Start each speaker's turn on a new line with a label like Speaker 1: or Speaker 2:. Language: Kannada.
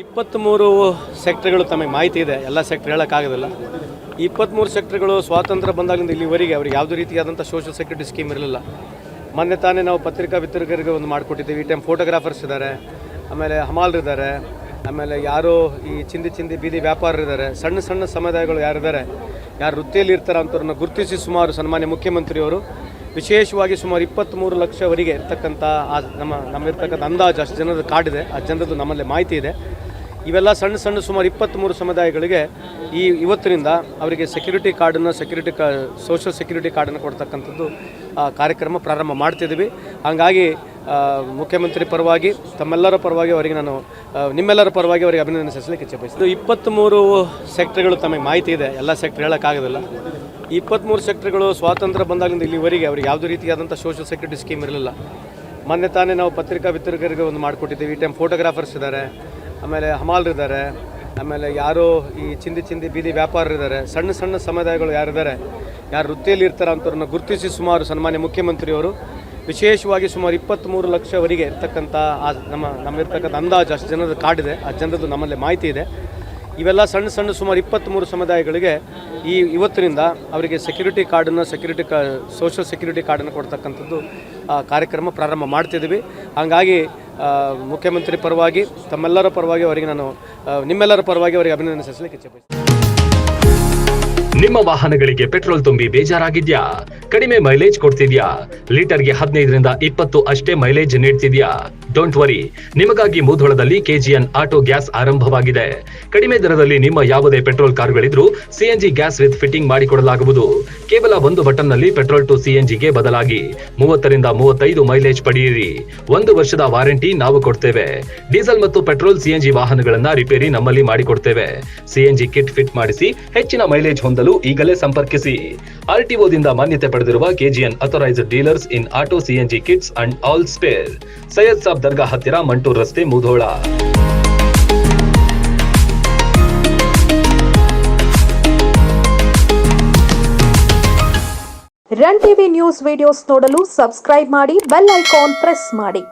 Speaker 1: ಇಪ್ಪತ್ತ್ಮೂರು ಸೆಕ್ಟರ್ಗಳು ತಮಗೆ ಮಾಹಿತಿ ಇದೆ. ಎಲ್ಲ ಸೆಕ್ಟರ್ ಹೇಳೋಕ್ಕಾಗೋದಿಲ್ಲ. ಇಪ್ಪತ್ತ್ಮೂರು ಸೆಕ್ಟರ್ಗಳು ಸ್ವಾತಂತ್ರ್ಯ ಬಂದಾಗಲಿಂದ ಇಲ್ಲಿವರೆಗೆ ಅವ್ರಿಗೆ ಯಾವುದೇ ರೀತಿಯಾದಂಥ ಸೋಷಿಯಲ್ ಸೆಕ್ಯೂರಿಟಿ ಸ್ಕೀಮ್ ಇರಲಿಲ್ಲ. ಮೊನ್ನೆ ತಾನೇ ನಾವು ಪತ್ರಿಕಾ ವಿತರಕರಿಗೆ ಒಂದು ಮಾಡಿಕೊಟ್ಟಿದ್ದೀವಿ. ಈ ಟೈಮ್ ಫೋಟೋಗ್ರಾಫರ್ಸ್ ಇದ್ದಾರೆ. ಆಮೇಲೆ ಹಮಾಲ್ರಿದ್ದಾರೆ ಆಮೇಲೆ ಯಾರು ಈ ಚಿಂದಿ ಚಿಂದಿ ಬೀದಿ ವ್ಯಾಪಾರರಿದ್ದಾರೆ ಸಣ್ಣ ಸಣ್ಣ ಸಮುದಾಯಗಳು ಯಾರಿದ್ದಾರೆ, ಯಾರು ವೃತ್ತಿಯಲ್ಲಿ ಇರ್ತಾರೆ ಅಂತವ್ರನ್ನ ಗುರುತಿಸಿ ಸುಮಾರು ಸನ್ಮಾನ್ಯ ಮುಖ್ಯಮಂತ್ರಿಯವರು ವಿಶೇಷವಾಗಿ ಸುಮಾರು ಇಪ್ಪತ್ತ್ಮೂರು ಲಕ್ಷವರೆಗೆ ಇರ್ತಕ್ಕಂಥ ಆ ನಮ್ಮ ನಮ್ಮಿರ್ತಕ್ಕಂಥ ಅಂದಾಜು, ಅಷ್ಟು ಜನರ ಕಾಡಿದೆ. ಆ ಜನರದ್ದು ನಮ್ಮಲ್ಲಿ ಮಾಹಿತಿ ಇದೆ. ಇವೆಲ್ಲ ಸಣ್ಣ ಸಣ್ಣ ಸುಮಾರು ಇಪ್ಪತ್ತ್ಮೂರು ಸಮುದಾಯಗಳಿಗೆ ಈ ಇವತ್ತಿನಿಂದ ಅವರಿಗೆ ಸೆಕ್ಯೂರಿಟಿ ಕಾರ್ಡನ್ನು ಸೆಕ್ಯೂರಿಟಿ ಕಾ ಸೋಷಲ್ ಸೆಕ್ಯೂರಿಟಿ ಕಾರ್ಡನ್ನು ಕೊಡ್ತಕ್ಕಂಥದ್ದು ಕಾರ್ಯಕ್ರಮ ಪ್ರಾರಂಭ ಮಾಡ್ತಿದ್ದೀವಿ. ಹಾಗಾಗಿ ಮುಖ್ಯಮಂತ್ರಿ ಪರವಾಗಿ, ತಮ್ಮೆಲ್ಲರ ಪರವಾಗಿ ಅವರಿಗೆ ನಾನು ನಿಮ್ಮೆಲ್ಲರ ಪರವಾಗಿ ಅವರಿಗೆ ಅಭಿನಂದನೆ ಸಲ್ಲಿಸಲಿಕ್ಕೆ ಇಚ್ಛೆ ಬಯಸ್ತೀನಿ ಇಪ್ಪತ್ತ್ಮೂರು ಸೆಕ್ಟರ್ಗಳು ತಮಗೆ ಮಾಹಿತಿ ಇದೆ, ಎಲ್ಲ ಸೆಕ್ಟರ್ ಹೇಳೋಕ್ಕಾಗೋದಿಲ್ಲ. ಇಪ್ಪತ್ತ್ಮೂರು ಸೆಕ್ಟರ್ಗಳು ಸ್ವಾತಂತ್ರ್ಯ ಬಂದಾಗಲಿಂದ ಇಲ್ಲಿವರೆಗೆ ಅವ್ರಿಗೆ ಯಾವುದೇ ರೀತಿಯಾದಂಥ ಸೋಷಿಯಲ್ ಸೆಕ್ಯೂರಿಟಿ ಸ್ಕೀಮ್ ಇರಲಿಲ್ಲ. ಮೊನ್ನೆ ತಾನೇ ನಾವು ಪತ್ರಿಕಾ ವಿತರಕರಿಗೆ ಒಂದು ಮಾಡಿಕೊಟ್ಟಿದ್ದೀವಿ. ಈ ಟೈಮ್ ಫೋಟೋಗ್ರಾಫರ್ಸ್ ಇದ್ದಾರೆ, ಆಮೇಲೆ ಹಮಾಲ್ರಿದ್ದಾರೆ ಆಮೇಲೆ ಯಾರು ಈ ಚಿಂದಿ ಚಿಂದಿ ಬೀದಿ ವ್ಯಾಪಾರರಿದ್ದಾರೆ ಸಣ್ಣ ಸಣ್ಣ ಸಮುದಾಯಗಳು ಯಾರಿದ್ದಾರೆ, ಯಾರು ವೃತ್ತಿಯಲ್ಲಿ ಇರ್ತಾರೆ ಅಂತವ್ರನ್ನ ಗುರುತಿಸಿ ಸುಮಾರು ಸನ್ಮಾನ್ಯ ಮುಖ್ಯಮಂತ್ರಿಯವರು ವಿಶೇಷವಾಗಿ ಸುಮಾರು ಇಪ್ಪತ್ತ್ಮೂರು ಲಕ್ಷವರೆಗೆ ಇರ್ತಕ್ಕಂಥ ಆ ನಮ್ಮ ನಮ್ಮಿರ್ತಕ್ಕಂಥ ಅಂದಾಜು, ಅಷ್ಟು ಜನದ ಕಾಡಿದೆ ಆ ಜನರದ್ದು ನಮ್ಮಲ್ಲಿ ಮಾಹಿತಿ ಇದೆ. ಇವೆಲ್ಲ ಸಣ್ಣ ಸಣ್ಣ ಸುಮಾರು ಇಪ್ಪತ್ತ್ಮೂರು ಸಮುದಾಯಗಳಿಗೆ ಈ ಇವತ್ತಿನಿಂದ ಅವರಿಗೆ ಸೆಕ್ಯೂರಿಟಿ ಕಾರ್ಡನ್ನು ಸೆಕ್ಯೂರಿಟಿ ಕಾ ಸೋಷಲ್ ಸೆಕ್ಯೂರಿಟಿ ಕಾರ್ಡನ್ನು ಕೊಡ್ತಕ್ಕಂಥದ್ದು ಕಾರ್ಯಕ್ರಮ ಪ್ರಾರಂಭ ಮಾಡ್ತಿದ್ದೀವಿ. ಹಾಗಾಗಿ ಮುಖ್ಯಮಂತ್ರಿ ಪರವಾಗಿ, ತಮ್ಮೆಲ್ಲರ ಪರವಾಗಿ ಅವರಿಗೆ ನಾನು ನಿಮ್ಮೆಲ್ಲರ ಪರವಾಗಿ ಅವರಿಗೆ ಅಭಿನಂದನೆ ಸಲ್ಲಿಸಲಿಕ್ಕೆ ಇಚ್ಛೆ
Speaker 2: ನಿಮ್ಮ ವಾಹನಗಳಿಗೆ ಪೆಟ್ರೋಲ್ ತುಂಬಿ ಬೇಜಾರಾಗಿದ್ಯಾ? ಕಡಿಮೆ ಮೈಲೇಜ್ ಕೊಡ್ತಿದ್ಯಾ? ಲೀಟರ್ಗೆ ಹದಿನೈದರಿಂದ ಇಪ್ಪತ್ತು ಅಷ್ಟೇ ಮೈಲೇಜ್ ನೀಡ್ತಿದ್ಯಾ? ಡೋಂಟ್ ವರಿ ನಿಮಗಾಗಿ ಮುಧೋಳದಲ್ಲಿ ಕೆಜಿಎನ್ ಆಟೋ ಗ್ಯಾಸ್ ಆರಂಭವಾಗಿದೆ. ಕಡಿಮೆ ದರದಲ್ಲಿ ನಿಮ್ಮ ಯಾವುದೇ ಪೆಟ್ರೋಲ್ ಕಾರುಗಳಿದ್ರೂ ಸಿಎನ್ಜಿ ಗ್ಯಾಸ್ ವಿತ್ ಫಿಟ್ಟಿಂಗ್ ಮಾಡಿಕೊಡಲಾಗುವುದು. ಕೇವಲ ಒಂದು ಬಟನ್ನಲ್ಲಿ ಪೆಟ್ರೋಲ್ ಟು ಸಿಎನ್ಜಿಗೆ ಬದಲಾಗಿ ಮೂವತ್ತರಿಂದ ಮೂವತ್ತೈದು ಮೈಲೇಜ್ ಪಡೆಯಿರಿ. ಒಂದು ವರ್ಷದ ವಾರಂಟಿ ನಾವು ಕೊಡ್ತೇವೆ. ಡೀಸೆಲ್ ಮತ್ತು ಪೆಟ್ರೋಲ್ ಸಿಎನ್ಜಿ ವಾಹನಗಳನ್ನ ರಿಪೇರಿ ನಮ್ಮಲ್ಲಿ ಮಾಡಿಕೊಡ್ತೇವೆ. ಸಿಎನ್ಜಿ ಕಿಟ್ ಫಿಟ್ ಮಾಡಿಸಿ ಹೆಚ್ಚಿನ ಮೈಲೇಜ್ ಹೊಂದಲು ಈಗಲೇ ಸಂಪರ್ಕಿಸಿ. ಆರ್ಟಿಒದಿಂದ ಮಾನ್ಯತೆ ಪಡೆದಿರುವ KGN authorised dealers in auto CNG kits and all spare Syed Sab ದರ್ಗಾ ಹತ್ತಿರ ಮಂಟೂರ್ ರಸ್ತೆ Mudhol.
Speaker 3: Run TV news videos ನೋಡಲು ಸಬ್ಸ್ಕ್ರೈಬ್ ಮಾಡಿ, ಬೆಲ್ ಐಕಾನ್ ಪ್ರೆಸ್ ಮಾಡಿ.